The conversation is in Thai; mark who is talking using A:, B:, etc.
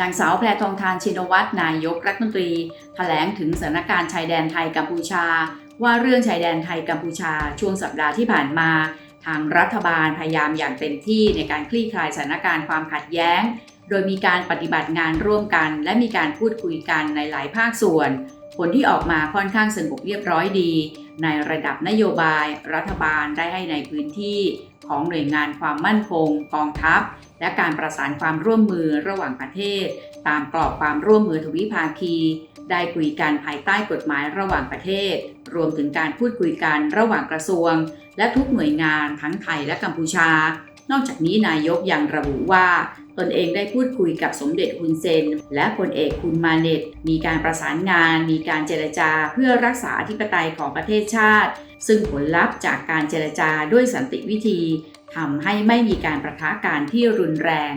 A: นางสาวแพรทองทานชินวัตรนายกรัฐมนตรีแถลงถึงสถานการณ์ชายแดนไทยกัมพูชา ว่าเรื่องชายแดนไทยกัมพูชาช่วงสัปดาห์ที่ผ่านมา ทางรัฐบาลพยายามอย่างเต็มที่ในการคลี่คลายสถานการณ์ความขัดแย้ง โดยมีการปฏิบัติงานร่วมกัน และมีการพูดคุยกันในหลายภาคส่วน ผลที่ออกมาค่อนข้างสงบเรียบร้อยดี ในระดับนโยบาย รัฐบาลได้ให้ในพื้นที่ของหน่วยงานความมั่นคง กองทัพ และการประสานความร่วมมือระหว่างประเทศ ตามกรอบความร่วมมือทวิภาคี ได้คุยกันภายใต้กฎหมายระหว่างประเทศ รวมถึงการพูดคุยกันระหว่างกระทรวง และทุกหน่วยงานทั้งไทยและกัมพูชา นอกจากนี้นายกยังระบุว่าตนเองได้พูดคุยกับสมเด็จฮุนเซน และพลเอกคุณมาเนตมีการประสานงาน มีการเจรจาเพื่อรักษาอธิปไตยของประเทศชาติ ซึ่งผลลัพธ์จากการเจรจาด้วยสันติวิธีทำให้ไม่มีการประทะการที่รุนแรง